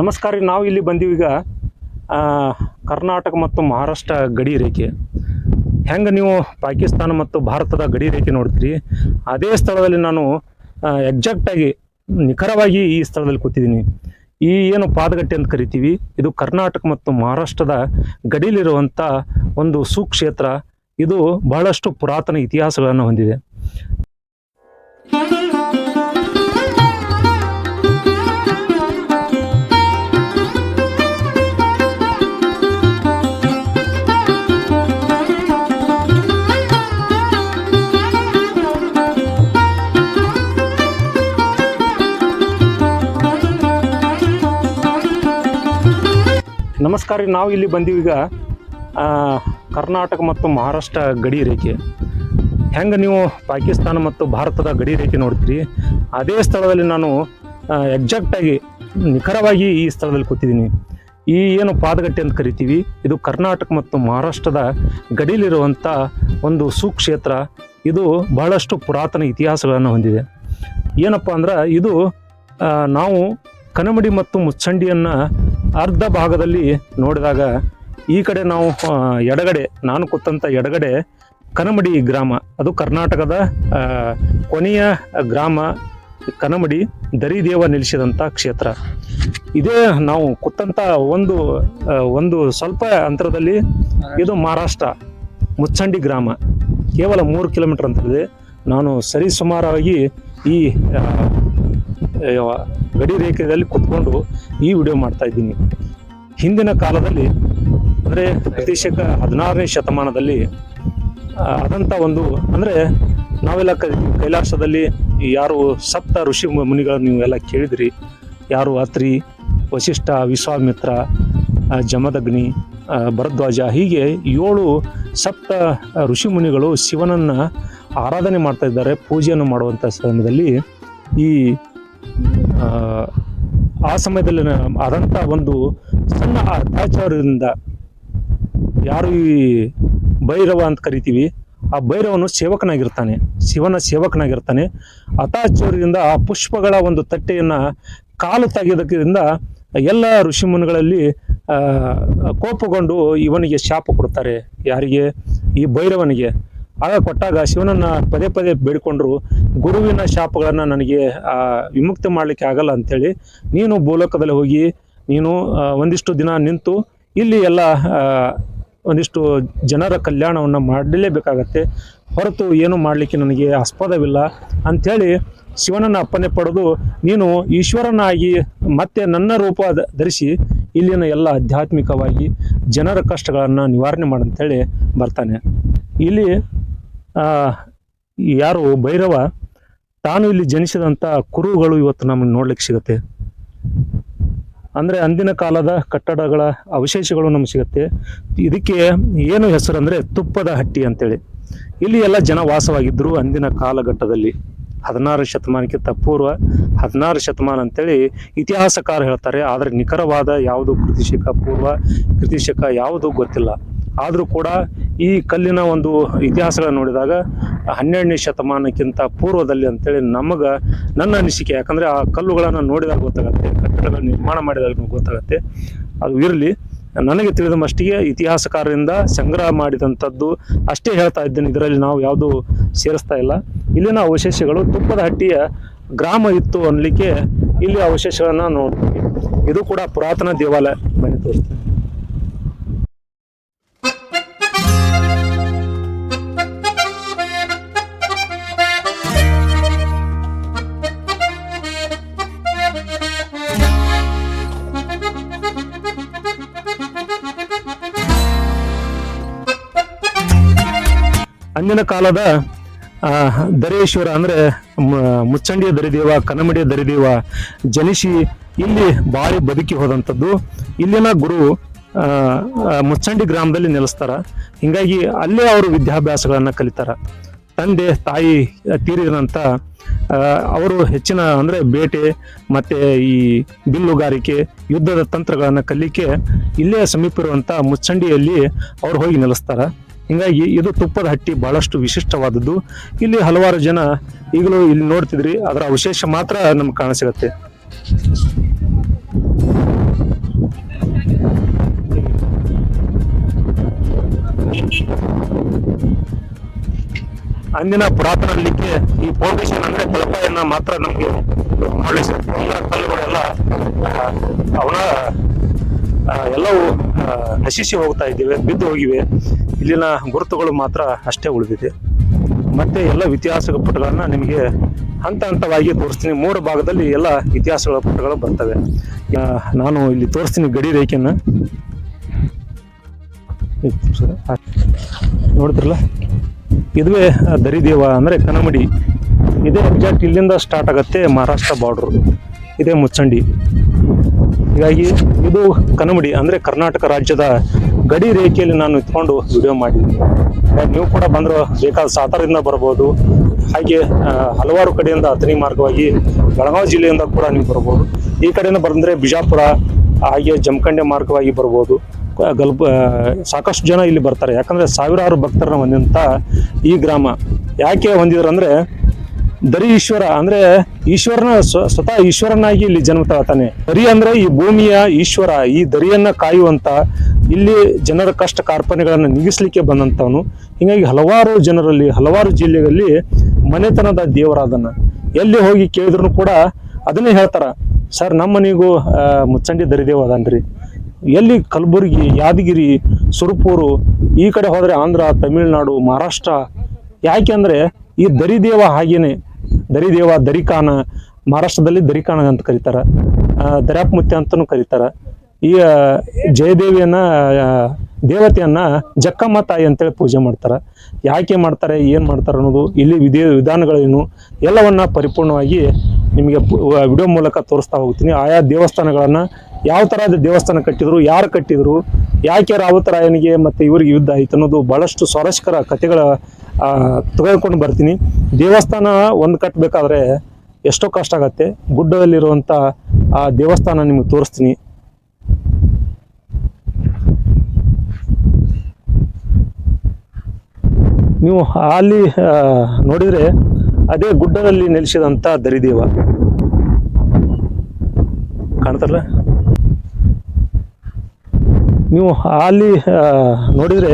ನಮಸ್ಕಾರ ರೀ, ನಾವು ಇಲ್ಲಿ ಈಗ ಕರ್ನಾಟಕ ಮತ್ತು ಮಹಾರಾಷ್ಟ್ರ ಗಡಿ ರೇಖೆ. ಹೆಂಗೆ ನೀವು ಪಾಕಿಸ್ತಾನ ಮತ್ತು ಭಾರತದ ಗಡಿ ರೇಖೆ ನೋಡ್ತೀರಿ? ಅದೇ ಸ್ಥಳದಲ್ಲಿ ನಾನು ಎಕ್ಸಾಕ್ಟಾಗಿ ನಿಖರವಾಗಿ ಈ ಸ್ಥಳದಲ್ಲಿ ಕೂತಿದ್ದೀನಿ. ಈ ಏನು ಪಾದಗಟ್ಟೆ ಅಂತ ಕರಿತೀವಿ, ಇದು ಕರ್ನಾಟಕ ಮತ್ತು ಮಹಾರಾಷ್ಟ್ರದ ಗಡಿಲಿರುವಂಥ ಒಂದು ಸುಕ್ಷೇತ್ರ. ಇದು ಬಹಳಷ್ಟು ಪುರಾತನ ಇತಿಹಾಸಗಳನ್ನು ಹೊಂದಿದೆ. ನಮಸ್ಕಾರ ರೀ, ನಾವು ಇಲ್ಲಿ ಬಂದೀವಿ ಈಗ ಕರ್ನಾಟಕ ಮತ್ತು ಮಹಾರಾಷ್ಟ್ರ ಗಡಿ ರೇಖೆ. ಹೆಂಗೆ ನೀವು ಪಾಕಿಸ್ತಾನ ಮತ್ತು ಭಾರತದ ಗಡಿ ರೇಖೆ ನೋಡ್ತೀರಿ? ಅದೇ ಸ್ಥಳದಲ್ಲಿ ನಾನು ಎಕ್ಸಾಕ್ಟಾಗಿ ನಿಖರವಾಗಿ ಈ ಸ್ಥಳದಲ್ಲಿ ಕೂತಿದ್ದೀನಿ. ಈ ಏನು ಪಾದಗಟ್ಟೆ ಅಂತ ಕರಿತೀವಿ, ಇದು ಕರ್ನಾಟಕ ಮತ್ತು ಮಹಾರಾಷ್ಟ್ರದ ಗಡಿಲಿರುವಂಥ ಒಂದು ಸುಕ್ಷೇತ್ರ. ಇದು ಬಹಳಷ್ಟು ಪುರಾತನ ಇತಿಹಾಸಗಳನ್ನು ಹೊಂದಿದೆ. ಏನಪ್ಪ ಅಂದ್ರೆ, ಇದು ನಾವು ಕನಮಡಿ ಮತ್ತು ಮುಚ್ಚಂಡಿಯನ್ನು ಅರ್ಧ ಭಾಗದಲ್ಲಿ ನೋಡಿದಾಗ ಈ ಕಡೆ ನಾವು ಎಡಗಡೆ, ನಾನು ಕೂತಂಥ ಎಡಗಡೆ ಕನಮಡಿ ಗ್ರಾಮ, ಅದು ಕರ್ನಾಟಕದ ಕೊನೆಯ ಗ್ರಾಮ ಕನಮಡಿ ದರಿದೇವ ನಿಲ್ಲಿಸಿದಂಥ ಕ್ಷೇತ್ರ. ಇದೇ ನಾವು ಕೂತಂಥ ಒಂದು ಒಂದು ಸ್ವಲ್ಪ ಅಂತರದಲ್ಲಿ ಇದು ಮಹಾರಾಷ್ಟ್ರ, ಮುಚ್ಚಂಡಿ ಗ್ರಾಮ. ಕೇವಲ ಮೂರು ಕಿಲೋಮೀಟರ್ ಅಂತರದಿದೆ ನಾನು ಸರಿಸುಮಾರಾಗಿ ಈ ಗಡಿ ರೇಖೆಯಲ್ಲಿ ಕುತ್ಕೊಂಡು ಈ ವಿಡಿಯೋ ಮಾಡ್ತಾ ಇದ್ದೀನಿ. ಹಿಂದಿನ ಕಾಲದಲ್ಲಿ, ಅಂದರೆ ಪ್ರತಿಶಕ ಹದಿನಾರನೇ ಶತಮಾನದಲ್ಲಿ ಆದಂಥ ಒಂದು, ಅಂದರೆ ನಾವೆಲ್ಲ ಕೈಲಾಸದಲ್ಲಿ ಯಾರು ಸಪ್ತ ಋಷಿ ಮುನಿಗಳು ಮುನಿಗಳನ್ನು ನೀವು ಎಲ್ಲ ಕೇಳಿದ್ರಿ. ಯಾರು ಅತ್ರಿ ವಶಿಷ್ಠ ವಿಶ್ವಾಮಿತ್ರ ಜಮದಗ್ನಿ ಭರದ್ವಾಜ, ಹೀಗೆ ಏಳು ಸಪ್ತ ಋಷಿ ಮುನಿಗಳು ಶಿವನನ್ನು ಆರಾಧನೆ ಮಾಡ್ತಾ ಇದ್ದಾರೆ, ಪೂಜೆಯನ್ನು ಮಾಡುವಂಥ ಸಮಯದಲ್ಲಿ ಈ ಆ, ಸಮಯದಲ್ಲಿ ಆದಂಥ ಒಂದು ಸಣ್ಣ ಅತ್ಯಾಚಾರದಿಂದ ಯಾರು ಈ ಭೈರವ ಅಂತ ಕರಿತೀವಿ ಆ ಭೈರವನು ಸೇವಕನಾಗಿರ್ತಾನೆ ಶಿವನ ಸೇವಕನಾಗಿರ್ತಾನೆ. ಅತಾಚಾರದಿಂದ ಆ ಪುಷ್ಪಗಳ ಒಂದು ತಟ್ಟೆಯನ್ನು ಕಾಲು ತೆಗೆದಕ್ಕಿಂದ ಎಲ್ಲ ಋಷಿಮುನಿಗಳಲ್ಲಿ ಕೋಪಗೊಂಡು ಇವನಿಗೆ ಶಾಪ ಕೊಡ್ತಾರೆ. ಯಾರಿಗೆ? ಈ ಭೈರವನಿಗೆ. ಆಗ ಕೊಟ್ಟಾಗ ಶಿವನನ್ನ ಪದೇ ಪದೇ ಬೇಡಿಕೊಂಡ್ರು, ಗುರುವಿನ ಶಾಪಗಳನ್ನು ನನಗೆ ವಿಮುಕ್ತಿ ಮಾಡಲಿಕ್ಕೆ ಆಗಲ್ಲ ಅಂಥೇಳಿ ನೀನು ಭೂಲೋಕದಲ್ಲಿ ಹೋಗಿ, ನೀನು ಒಂದಿಷ್ಟು ದಿನ ನಿಂತು ಇಲ್ಲಿ ಎಲ್ಲ ಒಂದಿಷ್ಟು ಜನರ ಕಲ್ಯಾಣವನ್ನು ಮಾಡಲೇಬೇಕಾಗತ್ತೆ. ಹೊರತು ಏನು ಮಾಡಲಿಕ್ಕೆ ನನಗೆ ಆಸ್ಪದವಿಲ್ಲ ಅಂಥೇಳಿ ಶಿವನನ್ನು ಅಪ್ಪನೆ ಪಡೆದು ನೀನು ಈಶ್ವರನಾಗಿ ಮತ್ತೆ ನನ್ನ ರೂಪ ಧರಿಸಿ ಇಲ್ಲಿನ ಎಲ್ಲ ಆಧ್ಯಾತ್ಮಿಕವಾಗಿ ಜನರ ಕಷ್ಟಗಳನ್ನು ನಿವಾರಣೆ ಮಾಡಂತೇಳಿ ಬರ್ತಾನೆ. ಇಲ್ಲಿ ಯಾರು ಭೈರವ, ತಾನು ಇಲ್ಲಿ ಜನಿಸಿದಂಥ ಕುರುಗಳು ಇವತ್ತು ನಮಗೆ ನೋಡ್ಲಿಕ್ಕೆ ಸಿಗುತ್ತೆ. ಅಂದರೆ ಅಂದಿನ ಕಾಲದ ಕಟ್ಟಡಗಳ ಅವಶೇಷಗಳು ನಮ್ಗೆ ಸಿಗುತ್ತೆ. ಇದಕ್ಕೆ ಏನು ಹೆಸರು ಅಂದರೆ ತುಪ್ಪದ ಹಟ್ಟಿ ಅಂತೇಳಿ. ಇಲ್ಲಿ ಎಲ್ಲ ಜನ ವಾಸವಾಗಿದ್ದರು ಅಂದಿನ ಕಾಲಘಟ್ಟದಲ್ಲಿ. ಹದಿನಾರು ಶತಮಾನಕ್ಕಿಂತ ಪೂರ್ವ ಹದಿನಾರು ಶತಮಾನ ಅಂತೇಳಿ ಇತಿಹಾಸಕಾರ ಹೇಳ್ತಾರೆ. ಆದರೆ ನಿಖರವಾದ ಯಾವುದು ಕೃತಿಶಕ, ಪೂರ್ವ ಕೃತಿಶಕ ಯಾವುದು ಗೊತ್ತಿಲ್ಲ. ಆದರೂ ಕೂಡ ಈ ಕಲ್ಲಿನ ಒಂದು ಇತಿಹಾಸಗಳನ್ನು ನೋಡಿದಾಗ ಹನ್ನೆರಡನೇ ಶತಮಾನಕ್ಕಿಂತ ಪೂರ್ವದಲ್ಲಿ ಅಂತೇಳಿ ನಮಗೆ ನನ್ನ ಅನಿಸಿಕೆ. ಯಾಕಂದರೆ ಆ ಕಲ್ಲುಗಳನ್ನು ನೋಡಿದಾಗ ಗೊತ್ತಾಗತ್ತೆ, ಕಟ್ಟಡಗಳ ನಿರ್ಮಾಣ ಮಾಡಿದಾಗ ಗೊತ್ತಾಗತ್ತೆ. ಅದು ಇರಲಿ. ನನಗೆ ತಿಳಿದ ಮಷ್ಟಿಗೆ ಇತಿಹಾಸಕಾರರಿಂದ ಸಂಗ್ರಹ ಮಾಡಿದಂಥದ್ದು ಅಷ್ಟೇ ಹೇಳ್ತಾ ಇದ್ದೇನೆ. ಇದರಲ್ಲಿ ನಾವು ಯಾವುದು ಸೇರಿಸ್ತಾ ಇಲ್ಲ. ಇಲ್ಲಿನ ಅವಶೇಷಗಳು ತುಪ್ಪದ ಹಟ್ಟಿಯ ಗ್ರಾಮ ಇತ್ತು ಅನ್ನಲಿಕ್ಕೆ ಇಲ್ಲಿ ಅವಶೇಷಗಳನ್ನು ನೋಡ್ತೀವಿ. ಇದು ಕೂಡ ಪುರಾತನ ದೇವಾಲಯ. ಮನೆ ತೋರಿಸ್ತೀನಿ. ಅಂದಿನ ಕಾಲದ ದರೇಶ್ವರ ಅಂದರೆ ಮುಚ್ಚಂಡಿಯ ದರಿದೇವ, ಕನಮಡಿಯ ದರಿದೇವ, ಜನಿಸಿ ಇಲ್ಲಿ ಬಾಳಿ ಬದುಕಿ ಹೋದಂಥದ್ದು. ಇಲ್ಲಿನ ಗುರು ಮುಚ್ಚಂಡಿ ಗ್ರಾಮದಲ್ಲಿ ನೆಲೆಸ್ತಾರ. ಹಿಂಗಾಗಿ ಅಲ್ಲೇ ಅವರು ವಿದ್ಯಾಭ್ಯಾಸಗಳನ್ನು ಕಲಿತಾರ. ತಂದೆ, ತಾಯಿ ತೀರಿದಂಥ ಅವರು ಹೆಚ್ಚಿನ ಅಂದರೆ ಬೇಟೆ, ಮತ್ತು ಈ ಬಿಲ್ಲುಗಾರಿಕೆ, ಯುದ್ಧದ ತಂತ್ರಗಳನ್ನು ಕಲಿಕೆ ಇಲ್ಲೇ ಸಮೀಪ ಇರುವಂಥ ಮುಚ್ಚಂಡಿಯಲ್ಲಿ ಅವ್ರು ಹೋಗಿ ನೆಲೆಸ್ತಾರ. ಹೀಗಾಗಿ ಇದು ತುಪ್ಪದ ಹಟ್ಟಿ ಬಹಳಷ್ಟು ವಿಶಿಷ್ಟವಾದದ್ದು. ಇಲ್ಲಿ ಹಲವಾರು ಜನ ಈಗಲೂ ಇಲ್ಲಿ ನೋಡ್ತಿದ್ರಿ, ಅದರ ಅವಶೇಷ ಮಾತ್ರ ನಮ್ಗೆ ಕಾಣಸಿಗತ್ತೆ. ಅಂದಿನ ಪುರಾತನ ಈ ಫೌಂಡೇಶನ್ ಅಂದ್ರೆ ಕಲಪಾಯನ್ನ ಮಾತ್ರ ನಮ್ಗೆ ಕಲ್ಲುಗಳೆಲ್ಲ ಅವನ ಎಲ್ಲವೂ ನಶಿಸಿ ಹೋಗ್ತಾ ಇದ್ದೇವೆ, ಬಿದ್ದು ಹೋಗಿವೆ. ಇಲ್ಲಿನ ಗುರುತುಗಳು ಮಾತ್ರ ಅಷ್ಟೇ ಉಳಿದಿದೆ. ಮತ್ತೆ ಎಲ್ಲ ಇತಿಹಾಸದ ಪುಟಗಳನ್ನು ನಿಮಗೆ ಹಂತ ಹಂತವಾಗಿ ತೋರಿಸ್ತೀನಿ. ಮೂರು ಭಾಗದಲ್ಲಿ ಎಲ್ಲ ಇತಿಹಾಸಗಳ ಪುಟಗಳು ಬರ್ತವೆ. ನಾನು ಇಲ್ಲಿ ತೋರಿಸ್ತೀನಿ ಗಡಿ ರೇಖೆಯನ್ನು. ನೋಡಿದ್ರಲ್ಲ? ಇದುವೇ ದರಿದೇವ ಅಂದರೆ ಕನಮಡಿ. ಇದೇ ಎಕ್ಸಾಕ್ಟ್ ಇಲ್ಲಿಂದ ಸ್ಟಾರ್ಟ್ ಆಗುತ್ತೆ ಮಹಾರಾಷ್ಟ್ರ ಬಾರ್ಡ್ರು ಇದೇ ಮುಚ್ಚಂಡಿ. ಹೀಗಾಗಿ ಇದು ಕನಮಡಿ ಅಂದರೆ ಕರ್ನಾಟಕ ರಾಜ್ಯದ ಗಡಿ ರೇಖೆಯಲ್ಲಿ ನಾನು ಇಟ್ಕೊಂಡು ವಿಡಿಯೋ ಮಾಡಿದ್ದೀನಿ. ನೀವು ಕೂಡ ಬಂದ್ರೆ ಬೇಕಾದ ಸಾತಾರದಿಂದ ಬರ್ಬೋದು. ಹಾಗೆ ಹಲವಾರು ಕಡೆಯಿಂದ ಅಥಣಿ ಮಾರ್ಗವಾಗಿ ಬೆಳಗಾವಿ ಜಿಲ್ಲೆಯಿಂದ ಕೂಡ ನೀವು ಬರ್ಬೋದು. ಈ ಕಡೆಯಿಂದ ಬಂದ್ರೆ ಬಿಜಾಪುರ, ಹಾಗೆ ಜಮಖಂಡೆ ಮಾರ್ಗವಾಗಿ ಬರ್ಬೋದು. ಗಲ್ಪ ಸಾಕಷ್ಟು ಜನ ಇಲ್ಲಿ ಬರ್ತಾರೆ. ಯಾಕಂದರೆ ಸಾವಿರಾರು ಭಕ್ತರನ್ನ ಹೊಂದಿದಂಥ ಈ ಗ್ರಾಮ. ಯಾಕೆ ಹೊಂದಿದ್ರು ದರಿ ಈಶ್ವರ ಅಂದ್ರೆ ಈಶ್ವರನ ಸ್ವ- ಸ್ವತಃ ಈಶ್ವರನಾಗಿ ಇಲ್ಲಿ ಜನ್ಮ ತಾಳ್ತಾನೆ. ದರಿ ಅಂದ್ರೆ ಈ ಭೂಮಿಯ ಈಶ್ವರ, ಈ ದರಿಯನ್ನ ಕಾಯುವಂತ ಇಲ್ಲಿ ಜನರ ಕಷ್ಟ ಕಾರ್ಪಣ್ಯಗಳನ್ನು ನಿಗಿಸ್ಲಿಕ್ಕೆ ಬಂದಂತವನು ಹಿಂಗಾಗಿ ಹಲವಾರು ಜನರಲ್ಲಿ, ಹಲವಾರು ಜಿಲ್ಲೆಗಳಲ್ಲಿ ಮನೆತನದ ದೇವರಾದನ. ಎಲ್ಲಿ ಹೋಗಿ ಕೇಳಿದ್ರು ಕೂಡ ಅದನ್ನೇ ಹೇಳ್ತಾರ, ಸರ್ ನಮ್ಮ ಮನೆಗೂ ಮುಚ್ಚಂಡಿ ದರಿದೇವ ಅದನ್ರಿ ಎಲ್ಲಿ ಕಲಬುರಗಿ, ಯಾದಗಿರಿ, ಸುರಪೂರು, ಈ ಕಡೆ ಹೋದ್ರೆ ಆಂಧ್ರ, ತಮಿಳುನಾಡು, ಮಹಾರಾಷ್ಟ್ರ, ಯಾಕೆ ಅಂದ್ರೆ ಈ ದರಿದೇವ ಹಾಗೇನೆ ದರಿದೇವ ದರಿಕಾನ ಮಹಾರಾಷ್ಟ್ರದಲ್ಲಿ ದರಿಕಾನ ಅಂತ ಕರೀತಾರ. ಆ, ದರ್ಯಾಪ್ಮುತ್ಯ ಅಂತಲೂ ಕರೀತಾರ. ಈ ಜಯದೇವಿಯನ್ನ ದೇವತೆಯನ್ನ ಜಕ್ಕಮ್ಮ ತಾಯಿ ಅಂತೇಳಿ ಪೂಜೆ ಮಾಡ್ತಾರ. ಯಾಕೆ ಮಾಡ್ತಾರೆ ಏನು ಮಾಡ್ತಾರೆ ಅನ್ನೋದು ಇಲ್ಲಿ ವಿಧಿ ವಿಧಾನಗಳೇನು ಎಲ್ಲವನ್ನ ಪರಿಪೂರ್ಣವಾಗಿ ನಿಮಗೆ ವಿಡಿಯೋ ಮೂಲಕ ತೋರಿಸ್ತಾ ಹೋಗ್ತೀನಿ. ಆಯಾ ದೇವಸ್ಥಾನಗಳನ್ನ ಯಾವ ಥರದ ದೇವಸ್ಥಾನ ಕಟ್ಟಿದ್ರು ಯಾರು ಕಟ್ಟಿದ್ರು ಯಾಕೆ ರಾವತರಾಯನಿಗೆ ಮತ್ತು ಇವರಿಗೆ ಯುದ್ಧ ಆಯ್ತು ಅನ್ನೋದು ಬಹಳಷ್ಟು ಸ್ವಾರಸ್ಯಕರ ಕಥೆಗಳ ತೆಗೆದುಕೊಂಡು ಬರ್ತೀನಿ. ದೇವಸ್ಥಾನ ಒಂದು ಕಟ್ಟಬೇಕಾದ್ರೆ ಎಷ್ಟೋ ಕಷ್ಟ ಆಗತ್ತೆ. ಗುಡ್ಡದಲ್ಲಿರುವಂಥ ಆ ದೇವಸ್ಥಾನ ನಿಮಗೆ ತೋರಿಸ್ತೀನಿ. ನೀವು ಅಲ್ಲಿ ಆ, ನೋಡಿದ್ರೆ ಅದೇ ಗುಡ್ಡದಲ್ಲಿ ನೆಲೆಸಿದಂಥ ದರಿದೇವ. ಕಾಣ್ತಾರಲ್ಲ ನೀವು ಅಲ್ಲಿ ಆ, ನೋಡಿದ್ರೆ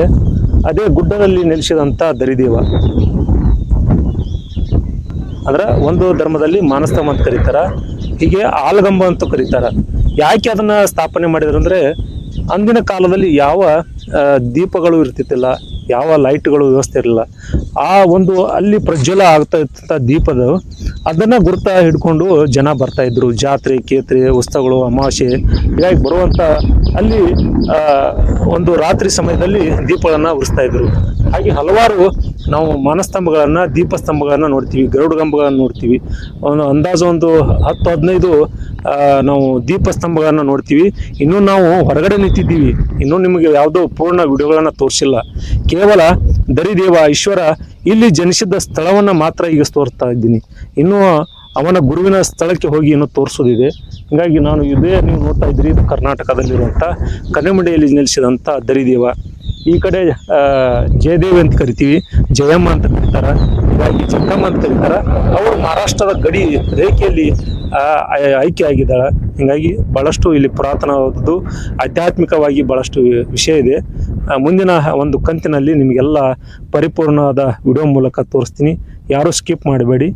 ಅದೇ ಗುಡ್ಡದಲ್ಲಿ ನೆಲೆಸಿದಂಥ ದರಿದೇವ. ಅಂದ್ರೆ ಒಂದು ಧರ್ಮದಲ್ಲಿ ಮಾನಸ್ತಮ ಅಂತ ಕರೀತಾರ, ಹೀಗೆ ಆಲಗಂಬ ಅಂತ ಕರೀತಾರ. ಯಾಕೆ ಅದನ್ನ ಸ್ಥಾಪನೆ ಮಾಡಿದ್ರು ಅಂದ್ರೆ, ಅಂದಿನ ಕಾಲದಲ್ಲಿ ಯಾವ ದೀಪಗಳು ಇರ್ತಿತ್ತಿಲ್ಲ, ಯಾವ ಲೈಟ್ಗಳು ವ್ಯವಸ್ಥೆ ಇರಲಿಲ್ಲ. ಆ ಒಂದು ಅಲ್ಲಿ ಪ್ರಜ್ವಲ ಆಗ್ತಾ ಇರ್ತಂಥ ದೀಪದ ಅದನ್ನ ಗುರುತ ಹಿಡ್ಕೊಂಡು ಜನ ಬರ್ತಾ ಇದ್ರು. ಜಾತ್ರೆ, ಕೇತ್ರೆ, ಉತ್ಸವಗಳು, ಅಮಾವಾಸ್ಯೆ ಹೀಗಾಗಿ ಬರುವಂತ ಅಲ್ಲಿ ಒಂದು ರಾತ್ರಿ ಸಮಯದಲ್ಲಿ ದೀಪಗಳನ್ನ ಉರಿಸ್ತಾ ಇದ್ರು. ಹಾಗೆ ಹಲವಾರು ನಾವು ಮನಸ್ತಂಭಗಳನ್ನ, ದೀಪಸ್ತಂಭಗಳನ್ನ ನೋಡ್ತೀವಿ ಗರುಡಗಂಬಗಳನ್ನ ನೋಡ್ತೀವಿ. ಒಂದು ಅಂದಾಜು ಒಂದು ಹತ್ತು, ಹದಿನೈದು ನಾವು ದೀಪಸ್ತಂಭಗಳನ್ನು ನೋಡ್ತೀವಿ. ಇನ್ನೂ ನಾವು ಹೊರಗಡೆ ನಿಂತಿದ್ದೀವಿ. ಇನ್ನೂ ನಿಮಗೆ ಯಾವುದೋ ಪೂರ್ಣ ವಿಡಿಯೋಗಳನ್ನು ತೋರಿಸಿಲ್ಲ. ಕೇವಲ ದರಿದೇವ ಈಶ್ವರ ಇಲ್ಲಿ ಜನಿಸಿದ ಸ್ಥಳವನ್ನ ಮಾತ್ರ ಈಗ ತೋರಿಸ್ತಾ ಇದ್ದೀನಿ. ಇನ್ನೂ ಅವನ ಗುರುವಿನ ಸ್ಥಳಕ್ಕೆ ಹೋಗಿ ಏನೋ ತೋರಿಸೋದಿದೆ. ಹೀಗಾಗಿ ನಾನು ಇದೇ ನೀವು ನೋಡ್ತಾ ಇದ್ದೀರಿ, ಇದು ಕರ್ನಾಟಕದಲ್ಲಿರುವಂಥ ಕನ್ನಮಂಡೆಯಲ್ಲಿ ನೆಲೆಸಿದಂಥ ದರಿದೇವ ಈ ಕಡೆ ಜಯದೇವಿ ಅಂತ ಕರಿತೀವಿ, ಜಯಮ್ಮ ಅಂತ ಕರೀತಾರೆ. ಹೀಗಾಗಿ ಚಂದಮ್ಮ ಅಂತ ಕರೀತಾರೆ. ಅವರು ಮಹಾರಾಷ್ಟ್ರದ ಗಡಿ ರೇಖೆಯಲ್ಲಿ ಆಯ್ಕೆ ಆಗಿದ್ದಾಳೆ. ಹೀಗಾಗಿ ಭಾಳಷ್ಟು ಇಲ್ಲಿ ಪುರಾತನವಾದದ್ದು, ಆಧ್ಯಾತ್ಮಿಕವಾಗಿ ಭಾಳಷ್ಟು ವಿಷಯ ಇದೆ. ಮುಂದಿನ ಒಂದು ಕಂತಿನಲ್ಲಿ ನಿಮಗೆಲ್ಲ ಪರಿಪೂರ್ಣವಾದ ವಿಡಿಯೋ ಮೂಲಕ ತೋರಿಸ್ತೀನಿ. ಯಾರೂ ಸ್ಕಿಪ್ ಮಾಡಬೇಡಿ.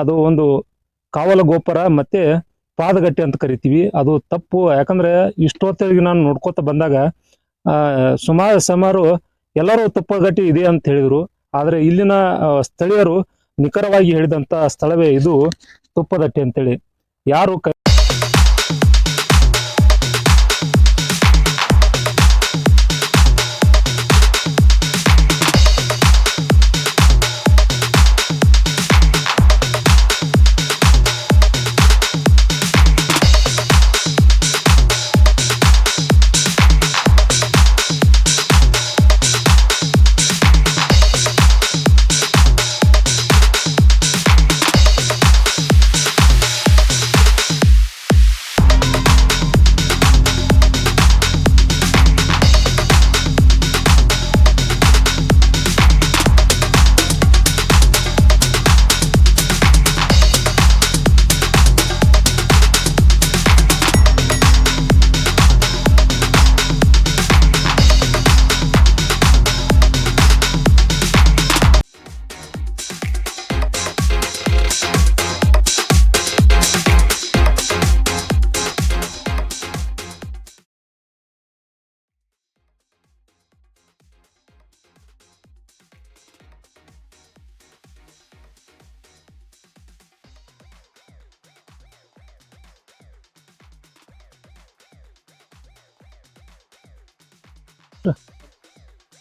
ಅದು ಒಂದು ಕಾವಲ ಗೋಪುರ ಮತ್ತೆ ಪಾದಗಟ್ಟಿ ಅಂತ ಕರಿತೀವಿ. ಅದು ತಪ್ಪು. ಯಾಕಂದ್ರೆ ಇಷ್ಟೊತ್ತಿಗೆ ನಾನು ನೋಡ್ಕೋತ ಬಂದಾಗ ಸುಮಾರು ಸುಮಾರು ಎಲ್ಲರೂ ತುಪ್ಪಗಟ್ಟಿ ಇದೆ ಅಂತ ಹೇಳಿದ್ರು. ಆದರೆ ಇಲ್ಲಿನ ಸ್ಥಳೀಯರು ನಿಖರವಾಗಿ ಹೇಳಿದಂತ ಸ್ಥಳವೇ ಇದು ತುಪ್ಪದಟ್ಟಿ ಅಂತೇಳಿ. ಯಾರು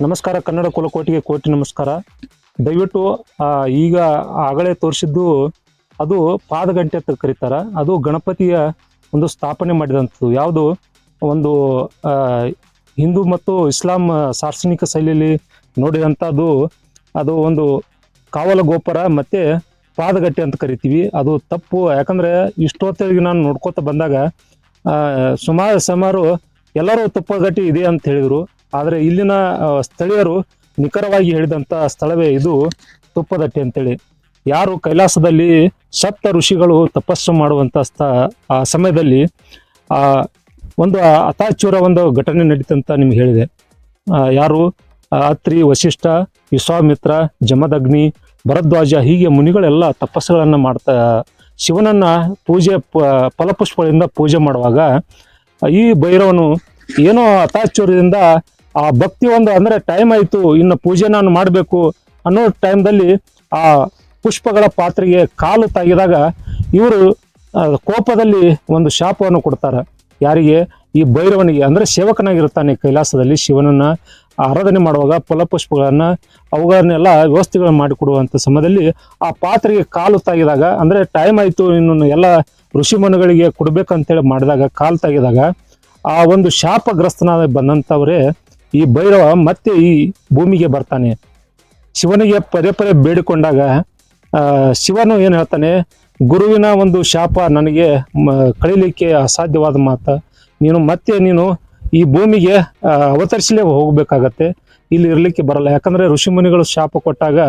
ನಮಸ್ಕಾರ, ಕನ್ನಡ ಕುಲಕೋಟಿಗೆ ಕೋಟಿ ನಮಸ್ಕಾರ. ದಯವಿಟ್ಟು ಈಗ ಆಗಲೇ ತೋರಿಸಿದ್ದು, ಅದು ಪಾದಗಂಟೆ ಅಂತ ಕರೀತಾರ. ಅದು ಗಣಪತಿಯ ಒಂದು ಸ್ಥಾಪನೆ ಮಾಡಿದಂಥದ್ದು. ಯಾವುದು? ಒಂದು ಹಿಂದೂ ಮತ್ತು ಇಸ್ಲಾಂ ಸಾರ್ವಜನಿಕ ಶೈಲಿಯಲ್ಲಿ ನೋಡಿದಂಥದ್ದು. ಅದು ಒಂದು ಕಾವಲ ಗೋಪುರ ಮತ್ತು ಪಾದಗಟ್ಟೆ ಅಂತ ಕರಿತೀವಿ. ಅದು ತಪ್ಪು. ಯಾಕಂದರೆ ಇಷ್ಟೊತ್ತಿಗೆ ನಾನು ನೋಡ್ಕೋತ ಬಂದಾಗ ಸುಮಾರು ಸುಮಾರು ಎಲ್ಲರೂ ತುಪ್ಪಗಟ್ಟಿ ಇದೆ ಅಂತ ಹೇಳಿದರು. ಆದರೆ ಇಲ್ಲಿನ ಸ್ಥಳೀಯರು ನಿಖರವಾಗಿ ಹೇಳಿದಂಥ ಸ್ಥಳವೇ ಇದು ತುಪ್ಪದಟ್ಟಿ ಅಂತೇಳಿ. ಯಾರು ಕೈಲಾಸದಲ್ಲಿ ಸಪ್ತ ಋಷಿಗಳು ತಪಸ್ಸು ಮಾಡುವಂಥ ಸ್ಥ, ಆ, ಸಮಯದಲ್ಲಿ, ಆ, ಒಂದು ಅತಾಚೂರ ಒಂದು ಘಟನೆ ನಡೀತಂತ ನಿಮ್ಗೆ ಹೇಳಿದೆ. ಯಾರು ಅತ್ರಿ ವಶಿಷ್ಠ ವಿಶ್ವಾಮಿತ್ರ, ಜಮದಗ್ನಿ, ಭರದ್ವಾಜ, ಹೀಗೆ ಮುನಿಗಳೆಲ್ಲ ತಪಸ್ಸುಗಳನ್ನು ಮಾಡ್ತಾ, ಶಿವನನ್ನ ಪೂಜೆ ಫಲಪುಷ್ಪಗಳಿಂದ ಪೂಜೆ ಮಾಡುವಾಗ ಈ ಭೈರವನು ಏನೋ ಅತಾಚೂರ್ಯದಿಂದ ಆ ಭಕ್ತಿ ಒಂದು ಅಂದ್ರೆ ಟೈಮ್ ಆಯಿತು, ಇನ್ನು ಪೂಜೆ ನಾನು ಮಾಡಬೇಕು ಅನ್ನೋ ಟೈಮ್ದಲ್ಲಿ ಆ ಪುಷ್ಪಗಳ ಪಾತ್ರೆಗೆ ಕಾಲು ತಾಗಿದಾಗ ಇವರು ಕೋಪದಲ್ಲಿ ಒಂದು ಶಾಪವನ್ನು ಕೊಡ್ತಾರೆ. ಯಾರಿಗೆ? ಈ ಭೈರವನಿಗೆ, ಅಂದ್ರೆ ಸೇವಕನಾಗಿರ್ತಾನೆ ಕೈಲಾಸದಲ್ಲಿ ಶಿವನನ್ನ ಆರಾಧನೆ ಮಾಡುವಾಗ ಫಲಪುಷ್ಪಗಳನ್ನ, ಅವುಗಳನ್ನೆಲ್ಲ ವ್ಯವಸ್ಥೆಗಳನ್ನು ಮಾಡಿಕೊಡುವಂತ ಸಮಯದಲ್ಲಿ ಆ ಪಾತ್ರೆಗೆ ಕಾಲು ತಾಗಿದಾಗ, ಅಂದ್ರೆ ಟೈಮ್ ಆಯಿತು ಇನ್ನು ಎಲ್ಲ ಋಷಿಮುನಿಗಳಿಗೆ ಕೊಡ್ಬೇಕಂತೇಳಿ ಮಾಡಿದಾಗ, ಕಾಲು ತಾಗಿದಾಗ, ಆ ಒಂದು ಶಾಪಗ್ರಸ್ತನಾದ ಬಂದಂಥವರೇ ಈ ಭೈರವ ಮತ್ತೆ ಈ ಭೂಮಿಗೆ ಬರ್ತಾನೆ. ಶಿವನಿಗೆ ಪದೇ ಪದೇ ಬೇಡಿಕೊಂಡಾಗ ಶಿವನು ಏನು ಹೇಳ್ತಾನೆ, ಗುರುವಿನ ಒಂದು ಶಾಪ ನನಗೆ ಕಳೀಲಿಕ್ಕೆ ಅಸಾಧ್ಯವಾದ ಮಾತ. ನೀನು ಮತ್ತೆ ನೀನು ಈ ಭೂಮಿಗೆ ಅವತರಿಸಲೇ ಹೋಗ್ಬೇಕಾಗತ್ತೆ. ಇಲ್ಲಿ ಇರಲಿಕ್ಕೆ ಬರಲ್ಲ. ಯಾಕಂದ್ರೆ ಋಷಿಮುನಿಗಳು ಶಾಪ ಕೊಟ್ಟಾಗ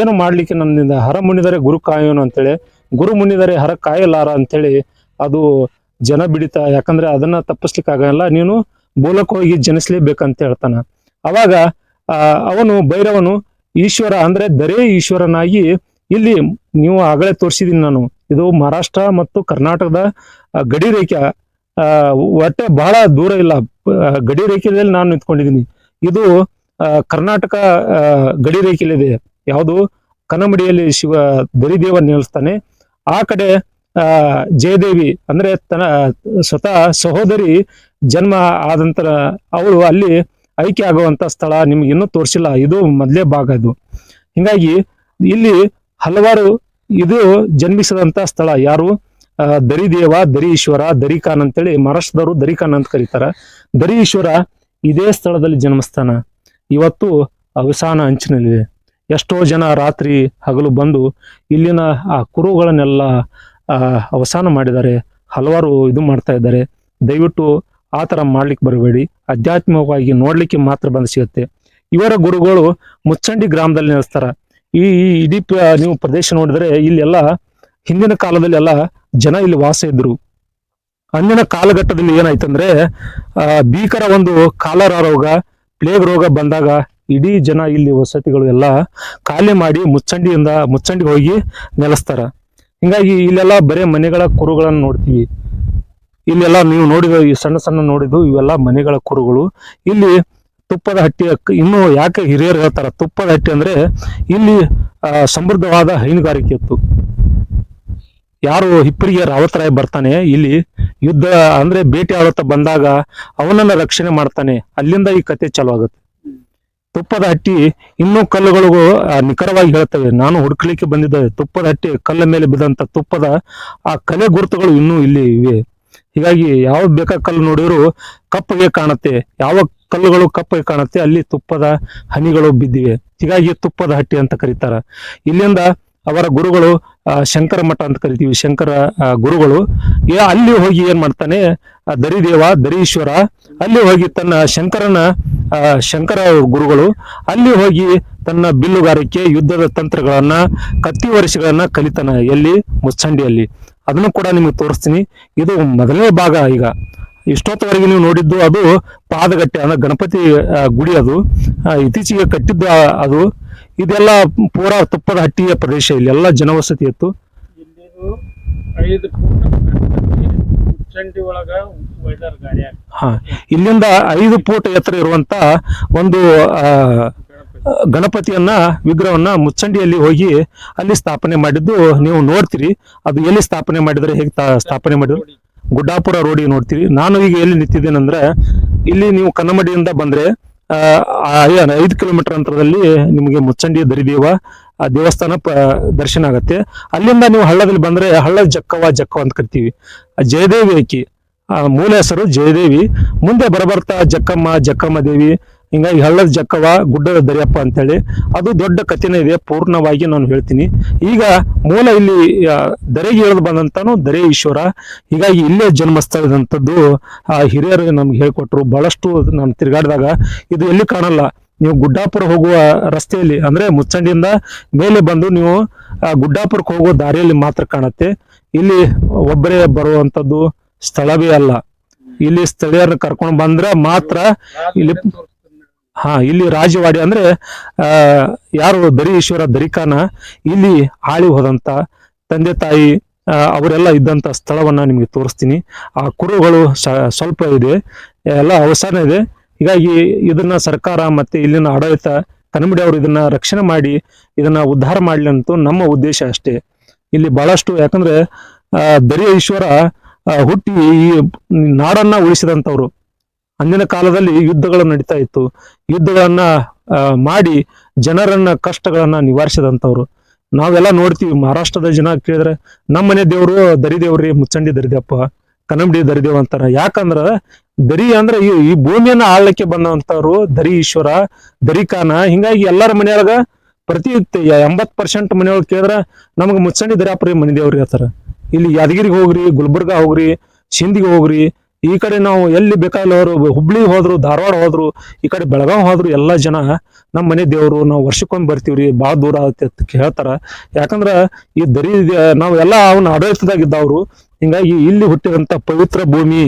ಏನು ಮಾಡ್ಲಿಕ್ಕೆ ನನ್ನಿಂದ? ಹರ ಮುನಿದರೆ ಗುರು ಕಾಯೋನು ಅಂತೇಳಿ, ಗುರು ಮುನಿದರೆ ಹರ ಕಾಯಲಾರ ಅಂತೇಳಿ ಅದು ಜನ ಬಿಡಿತ, ಯಾಕಂದರೆ ಅದನ್ನು ತಪ್ಪಿಸ್ಲಿಕ್ಕಾಗಲ್ಲ. ನೀನು ಮೂಲಕ ಹೋಗಿ ಜನಿಸ್ಲೇಬೇಕಂತ ಹೇಳ್ತಾನ ಅವಾಗ ಅವನು, ಭೈರವನು, ಈಶ್ವರ ಅಂದ್ರೆ ದರೇ ಈಶ್ವರನಾಗಿ ಇಲ್ಲಿ ನೀವು ಆಗಲೇ ತೋರಿಸಿದೀನಿ ನಾನು. ಇದು ಮಹಾರಾಷ್ಟ್ರ ಮತ್ತು ಕರ್ನಾಟಕದ ಗಡಿ ರೇಖೆ. ಒಟ್ಟೆ ಬಹಳ ದೂರ ಇಲ್ಲ. ಗಡಿ ರೇಖೆಯಲ್ಲಿ ನಾನು ನಿಂತ್ಕೊಂಡಿದ್ದೀನಿ ಇದು ಕರ್ನಾಟಕ ಗಡಿ ರೇಖೆಯಲ್ಲಿದೆ. ಯಾವುದು? ಕನ್ನಮಡಿಯಲ್ಲಿ ಶಿವ ದರಿದೇವ ನಿಲ್ಲಿಸ್ತಾನೆ. ಆ ಕಡೆ ಆ, ಜಯದೇವಿ ಅಂದ್ರೆ ತನ್ನ ಸ್ವತಃ ಸಹೋದರಿ ಜನ್ಮ ಆದಂತರ ಅವಳು ಅಲ್ಲಿ ಐಕ್ಯ ಆಗುವಂತ ಸ್ಥಳ ನಿಮ್ಗೆ ಇನ್ನೂ ತೋರಿಸಿಲ್ಲ. ಇದು ಮೊದಲೇ ಭಾಗ ಇದು. ಹಿಂಗಾಗಿ ಇಲ್ಲಿ ಹಲವಾರು ಇದು ಜನ್ಮಿಸಿದಂತ ಸ್ಥಳ. ಯಾರು? ದರಿದೇವ ದರಿ ಈಶ್ವರ ದರಿಖಾನ್ ಅಂತೇಳಿ ಮಹಾರಾಷ್ಟ್ರದವರು ದರಿಖಾನ್ ಅಂತ ಕರೀತಾರ. ದರಿ ಈಶ್ವರ ಇದೇ ಸ್ಥಳದಲ್ಲಿ ಜನ್ಮಸ್ಥಾನ. ಇವತ್ತು ಅವಸಾನ ಅಂಚಿನಲ್ಲಿದೆ. ಎಷ್ಟೋ ಜನ ರಾತ್ರಿ ಹಗಲು ಬಂದು ಇಲ್ಲಿನ ಆ ಕುರುಗಳನ್ನೆಲ್ಲ ಅವಸಾನ ಮಾಡಿದ್ದಾರೆ ಹಲವಾರು ಇದು ಮಾಡ್ತಾ ಇದ್ದಾರೆ. ದಯವಿಟ್ಟು ಆ ಥರ ಮಾಡ್ಲಿಕ್ಕೆ ಬರಬೇಡಿ. ಆಧ್ಯಾತ್ಮಿಕವಾಗಿ ನೋಡಲಿಕ್ಕೆ ಮಾತ್ರ ಬಂದು ಸಿಗುತ್ತೆ. ಇವರ ಗುರುಗಳು ಮುಚ್ಚಂಡಿ ಗ್ರಾಮದಲ್ಲಿ ನೆಲೆಸ್ತಾರೆ. ಈ ಇಡೀ ನೀವು ಪ್ರದೇಶ ನೋಡಿದ್ರೆ ಇಲ್ಲೆಲ್ಲ ಹಿಂದಿನ ಕಾಲದಲ್ಲಿ ಎಲ್ಲ ಜನ ಇಲ್ಲಿ ವಾಸ ಇದ್ರು. ಅಂದಿನ ಕಾಲಘಟ್ಟದಲ್ಲಿ ಏನಾಯ್ತಂದ್ರೆ ಭೀಕರ ಒಂದು ಕಾಲರ ರೋಗ, ಪ್ಲೇಗ್ ರೋಗ ಬಂದಾಗ ಇಡೀ ಜನ ಇಲ್ಲಿ ವಸತಿಗಳು ಎಲ್ಲ ಖಾಲಿ ಮಾಡಿ ಮುಚ್ಚಂಡಿಯಿಂದ ಮುಚ್ಚಂಡಿಗೆ ಹೋಗಿ ನೆಲೆಸ್ತಾರ. ಹಿಂಗಾಗಿ ಇಲ್ಲೆಲ್ಲ ಬರೇ ಮನೆಗಳ ಕುರುಗಳನ್ನು ನೋಡ್ತೀವಿ. ಇಲ್ಲೆಲ್ಲ ನೀವು ನೋಡಿದ ಈ ಸಣ್ಣ ಸಣ್ಣ ನೋಡಿದ್ದು ಇವೆಲ್ಲ ಮನೆಗಳ ಕುರುಗಳು. ಇಲ್ಲಿ ತುಪ್ಪದ ಹಟ್ಟಿ ಇನ್ನು ಯಾಕೆ ಹಿರಿಯರು ಹೇಳ್ತಾರ, ತುಪ್ಪದ ಹಟ್ಟಿ ಅಂದ್ರೆ ಇಲ್ಲಿ ಸಮೃದ್ಧವಾದ ಹೈನುಗಾರಿಕೆ ಇತ್ತು. ಯಾರು ಹಿಪ್ಪರಿಗೆ ರಾವತರಾಯ ಬರ್ತಾನೆ, ಇಲ್ಲಿ ಯುದ್ಧ ಅಂದ್ರೆ ಭೇಟಿ ಆಡುತ್ತಾ ಬಂದಾಗ ಅವನನ್ನ ರಕ್ಷಣೆ ಮಾಡ್ತಾನೆ. ಅಲ್ಲಿಂದ ಈ ಕತೆ ಚಾಲು ಆಗುತ್ತೆ. ತುಪ್ಪದ ಹಟ್ಟಿ ಇನ್ನೂ ಕಲ್ಲುಗಳು ಆ, ನಿಖರವಾಗಿ ಹೇಳ್ತವೆ ನಾನು ಹುಡುಕ್ಲಿಕ್ಕೆ ಬಂದಿದ್ದೆ ತುಪ್ಪದ ಹಟ್ಟಿ ಕಲ್ಲ ಮೇಲೆ ಬಿದ್ದಂತ ತುಪ್ಪದ ಆ ಕಲೆ ಗುರುತುಗಳು ಇನ್ನೂ ಇಲ್ಲಿ ಇವೆ. ಹೀಗಾಗಿ ಯಾವ ಬೇಕಾ ಕಲ್ಲು ನೋಡಿದ್ರು ಕಪ್ಪಗೆ ಕಾಣುತ್ತೆ ಯಾವ ಕಲ್ಲುಗಳು ಕಪ್ಪಗೆ ಕಾಣುತ್ತೆ ಅಲ್ಲಿ ತುಪ್ಪದ ಹನಿಗಳು ಬಿದ್ದಿವೆ. ಹೀಗಾಗಿ ತುಪ್ಪದ ಹಟ್ಟಿ ಅಂತ ಕರೀತಾರ. ಇಲ್ಲಿಂದ ಅವರ ಗುರುಗಳು ಶಂಕರ ಮಠ ಅಂತ ಕರಿತೀವಿ, ಶಂಕರ ಗುರುಗಳು. ಅಲ್ಲಿ ಹೋಗಿ ಏನ್ ಮಾಡ್ತಾನೆ? ದರಿದೇವ, ದರೀಶ್ವರ, ಅಲ್ಲಿ ಹೋಗಿ ತನ್ನ ಶಂಕರನ ಶಂಕರ ಗುರುಗಳು, ಅಲ್ಲಿ ಹೋಗಿ ತನ್ನ ಬಿಲ್ಲುಗಾರಿಕೆ, ಯುದ್ಧದ ತಂತ್ರಗಳನ್ನ, ಕತ್ತಿ ವರ್ಷಗಳನ್ನ ಕಲಿತಾನ, ಎಲ್ಲಿ? ಮುಚ್ಚಂಡಿಯಲ್ಲಿ ಅದನ್ನು ಕೂಡ ನಿಮಗೆ ತೋರಿಸ್ತೀನಿ. ಇದು ಮೊದಲನೇ ಭಾಗ ಈಗ. ಇಷ್ಟೊತ್ತವರೆಗೆ ನೀವು ನೋಡಿದ್ದು ಅದು ಪಾದಗಟ್ಟೆ ಅಂದ್ರೆ ಗಣಪತಿ ಗುಡಿ ಅದು. ಇತ್ತೀಚೆಗೆ ಕಟ್ಟಿದ್ದ ಅದು. ಇದೆಲ್ಲ ಪೂರಾ ತುಪ್ಪದ ಹಟ್ಟಿಯ ಪ್ರದೇಶ ಇಲ್ಲೆಲ್ಲ ಜನವಸತಿ ಇತ್ತು. ಇಲ್ಲಿದು ಐದು ಫೂಟ್ ಹಾ ಇಲ್ಲಿಂದ ಐದು ಎತ್ತರ ಇರುವಂತ ಒಂದು ಗಣಪತಿಯನ್ನ ವಿಗ್ರಹವನ್ನ ಮುಚ್ಚಂಡಿಯಲ್ಲಿ ಹೋಗಿ ಅಲ್ಲಿ ಸ್ಥಾಪನೆ ಮಾಡಿದ್ದು ನೀವು ನೋಡ್ತೀರಿ. ಅದು ಎಲ್ಲಿ ಸ್ಥಾಪನೆ ಮಾಡಿದ್ರೆ ಹೇಗೆ ಸ್ಥಾಪನೆ ಮಾಡಿದ್ರು. ಗುಡ್ಡಾಪುರ ರೋಡಿಗೆ ನೋಡ್ತೀವಿ. ನಾನು ಈಗ ಎಲ್ಲಿ ನಿಂತಿದ್ದೇನೆಂದ್ರೆ, ಇಲ್ಲಿ ನೀವು ಕನ್ನಮಡಿಯಿಂದ ಬಂದ್ರೆ ಐದು ಕಿಲೋಮೀಟರ್ ಅಂತರದಲ್ಲಿ ನಿಮಗೆ ಮುಚ್ಚಂಡಿ ದರಿದೇವ, ಆ, ದೇವಸ್ಥಾನ ದರ್ಶನ ಆಗತ್ತೆ. ಅಲ್ಲಿಂದ ನೀವು ಹಳ್ಳದಲ್ಲಿ ಬಂದ್ರೆ ಹಳ್ಳ ಜಕ್ಕವ ಜಕ್ಕವ ಅಂತ ಕರಿತೀವಿ. ಜಯದೇವಿ ಐಕಿ. ಮೂಲ ಹೆಸರು ಜಯದೇವಿ. ಮುಂದೆ ಬರಬರ್ತಾ ಜಕ್ಕಮ್ಮ ಜಕ್ಕಮ್ಮ ದೇವಿ. ಹಿಂಗಾಗಿ ಹಳ್ಳದ ಜಕ್ಕವ, ಗುಡ್ಡದ ದರಿಯಪ್ಪ ಅಂತೇಳಿ, ಅದು ದೊಡ್ಡ ಕಥೆನೇ ಇದೆ, ಪೂರ್ಣವಾಗಿ ನಾನು ಹೇಳ್ತೀನಿ. ಈಗ ಮೂಲ ಇಲ್ಲಿ ದರೆಗೆ ಇಳಿದು ಬಂದಂತಾನು ದರೆ ಈಶ್ವರ. ಹೀಗಾಗಿ ಇಲ್ಲೇ ಜನ್ಮಸ್ಥಳದಂಥದ್ದು, ಆ, ಹಿರಿಯರು ನಮ್ಗೆ ಹೇಳ್ಕೊಟ್ರು. ಬಹಳಷ್ಟು ನಾನು ತಿರುಗಾಡಿದಾಗ ಇದು ಎಲ್ಲಿ ಕಾಣಲ್ಲ. ನೀವು ಗುಡ್ಡಾಪುರ ಹೋಗುವ ರಸ್ತೆಯಲ್ಲಿ, ಅಂದ್ರೆ ಮುಚ್ಚಂಡಿಯಿಂದ ಮೇಲೆ ಬಂದು ನೀವು ಗುಡ್ಡಾಪುರಕ್ಕೆ ಹೋಗುವ ದಾರಿಯಲ್ಲಿ ಮಾತ್ರ ಕಾಣತ್ತೆ. ಇಲ್ಲಿ ಒಬ್ಬರೇ ಬರುವಂತದ್ದು ಸ್ಥಳವೇ ಅಲ್ಲ. ಇಲ್ಲಿ ಸ್ಥಳೀಯರನ್ನ ಕರ್ಕೊಂಡು ಬಂದ್ರೆ ಮಾತ್ರ ಇಲ್ಲಿ ಹಾ, ಇಲ್ಲಿ ರಾಜವಾಡಿ ಅಂದ್ರೆ ಯಾರು ದರಿ ಈಶ್ವರ ದರಿಕಾನ ಇಲ್ಲಿ ಆಳಿ ಹೋದಂತ ತಂದೆ ತಾಯಿ ಅವರೆಲ್ಲ ಇದ್ದಂತ ಸ್ಥಳವನ್ನ ನಿಮಗೆ ತೋರಿಸ್ತೀನಿ. ಆ ಕುರುಗಳು ಸ್ವಲ್ಪ ಇದೆ, ಎಲ್ಲ ಅವಸಾನ ಇದೆ. ಹೀಗಾಗಿ ಇದನ್ನ ಸರ್ಕಾರ ಮತ್ತೆ ಇಲ್ಲಿನ ಆಡಳಿತ ಕನ್ನಡಿ ಅವರು ಇದನ್ನ ರಕ್ಷಣೆ ಮಾಡಿ, ಇದನ್ನ ಉದ್ಧಾರ ಮಾಡ್ಲಿ ಅಂತ ನಮ್ಮ ಉದ್ದೇಶ ಅಷ್ಟೇ. ಇಲ್ಲಿ ಬಹಳಷ್ಟು, ಯಾಕಂದ್ರೆ ದರಿಯ ಈಶ್ವರ ಹುಟ್ಟಿ ಈ ನಾಡನ್ನ ಉಳಿಸಿದಂತವ್ರು. ಅಂದಿನ ಕಾಲದಲ್ಲಿ ಯುದ್ಧಗಳು ನಡೀತಾ ಇತ್ತು. ಯುದ್ಧಗಳನ್ನ ಮಾಡಿ ಜನರನ್ನ ಕಷ್ಟಗಳನ್ನ ನಿವಾರಿಸಿದಂಥವ್ರು. ನಾವೆಲ್ಲ ನೋಡ್ತೀವಿ, ಮಹಾರಾಷ್ಟ್ರದ ಜನ ಕೇಳಿದ್ರೆ ನಮ್ಮ ಮನೆ ದೇವರು ದರಿದೇವ್ರಿ, ಮುಚ್ಚಂಡಿ ದರಿದೇಪ್ಪ ಕನ್ನಂಬಡಿ ದರಿದೇವ್ ಅಂತಾರ. ಯಾಕಂದ್ರ, ದರಿ ಅಂದ್ರೆ ಈ ಈ ಭೂಮಿಯನ್ನ ಆಳ್ಲಿಕ್ಕೆ ಬಂದಂತವ್ರು ದರಿ ಈಶ್ವರ ದರಿಕಾನ ಹಿಂಗಾಗಿ ಎಲ್ಲರ ಮನೆಯೊಳಗ ಪ್ರತಿ ಎಂಬತ್ ಪರ್ಸೆಂಟ್ ಮನೆಯೊಳಗೆ ಕೇಳಿದ್ರ, ನಮ್ಗೆ ಮುಚ್ಚಂಡಿ ದರ್ಯಾಪ್ರಿ ಮನೆ ದೇವ್ರಿ ಹೇಳ್ತಾರ ಇಲ್ಲಿ ಯಾದಗಿರಿಗೆ ಹೋಗ್ರಿ, ಗುಲ್ಬರ್ಗ ಹೋಗ್ರಿ, ಸಿಂಧಿಗೆ ಹೋಗ್ರಿ ಈ ಕಡೆ ನಾವು ಎಲ್ಲಿ ಬೇಕಾದ್ರೆ ಅವರು ಹುಬ್ಳಿ ಹೋದ್ರು, ಧಾರವಾಡ ಹೋದ್ರು, ಈ ಕಡೆ ಬೆಳಗಾವ್ ಹೋದ್ರು ಎಲ್ಲಾ ಜನ ನಮ್ಮ ಮನೆ ದೇವರು, ನಾವು ವರ್ಷಕ್ಕೊಮ್ಮೆ ಬರ್ತೀವ್ರಿ ಭಾಳ ದೂರ ಆಗುತ್ತೆ ಅಂತ ಹೇಳ್ತಾರ ಯಾಕಂದ್ರ ಈ ದರಿ ನಾವು ಎಲ್ಲಾ ಅವನ ಆಡಳಿತದಾಗ ಇದ್ದವ್ರು ಹಿಂಗಾಗಿ ಇಲ್ಲಿ ಹುಟ್ಟಿದಂತ ಪವಿತ್ರ ಭೂಮಿ